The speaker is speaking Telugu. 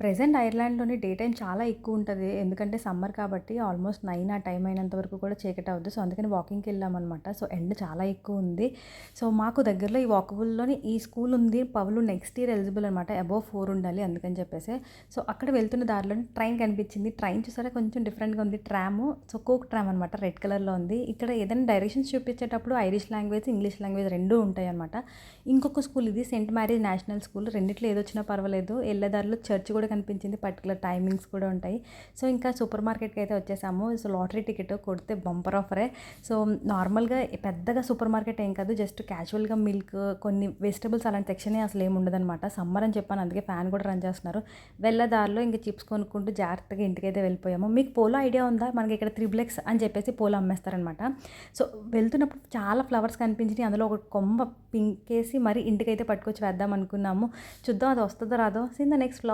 ప్రజెంట్ ఐర్లాండ్‌లోని డే టైం చాలా ఎక్కువ ఉంటుంది ఎందుకంటే సమ్మర్ కాబట్టి ఆల్మోస్ట్ నైన్ ఆ టైం అయినంత వరకు కూడా చీకటి అవుద్ది. సో, అందుకని వాకింగ్కి వెళ్ళామన్నమాట సో, ఎండ చాలా ఎక్కువ ఉంది. సో, మాకు దగ్గరలో ఈ వాకబుల్‌లోని ఈ స్కూల్ ఉంది. పవలు నెక్స్ట్ ఇయర్ ఎలిజిబుల్ అనమాట. అబోవ్ ఫోర్ ఉండాలి అందుకని చెప్పేసి. సో, అక్కడ వెళ్తున్న దారిలో ట్రైన్ కనిపించింది. ట్రైన్ చూసారా కొంచెం డిఫరెంట్‌గా ఉంది. ట్రాము సో, కోక్ ట్రామ్ అనమాట. రెడ్ కలర్‌లో ఉంది. ఇక్కడ ఏదైనా డైరెక్షన్స్ చూపించేటప్పుడు ఐరిష్ లాంగ్వేజ్, ఇంగ్లీష్ లాంగ్వేజ్ రెండూ ఉంటాయనమాట. ఇంకొక స్కూల్ ఇది సెయింట్ మ్యారీస్ నేషనల్ స్కూల్. రెండిట్లో ఏదొచ్చినా పర్వాలేదు. వెళ్ళేదారిలో చర్చ్ కూడా కనిపించింది. పర్టికులర్ టైమింగ్స్ కూడా ఉంటాయి. సో, ఇంకా సూపర్ మార్కెట్‌కి అయితే వచ్చేసాము. సో, లాటరీ టికెట్ కొడితే బంపర్ ఆఫరే. సో, నార్మల్‌గా పెద్దగా సూపర్ మార్కెట్ ఏం కాదు. జస్ట్ క్యాజువల్‌గా మిల్క్ కొన్ని వెజిటబుల్స్ అలాంటి సెక్షనే అసలు ఏమి ఉండదనమాట. సమ్మర్ అని చెప్పాను అందుకే ఫ్యాన్ కూడా రన్ చేస్తున్నారు. వెళ్ళదారిలో దారిలో చిప్స్ కొనుక్కుంటూ జాగ్రత్తగా ఇంటికైతే వెళ్ళిపోయాము. మీకు పోలో ఐడియా ఉందా? మనకి ఇక్కడ త్రిబ్లెక్స్ అని చెప్పేసి పోలో అమ్మేస్తారనమాట. సో, వెళ్తున్నప్పుడు చాలా ఫ్లవర్స్ కనిపించినాయి. అందులో ఒక కొమ్మ పింకేసి మరి ఇంటికైతే పట్టుకొచ్చి వేద్దాం అనుకున్నాము. చూద్దాం అది వస్తుందో రాదో. See the next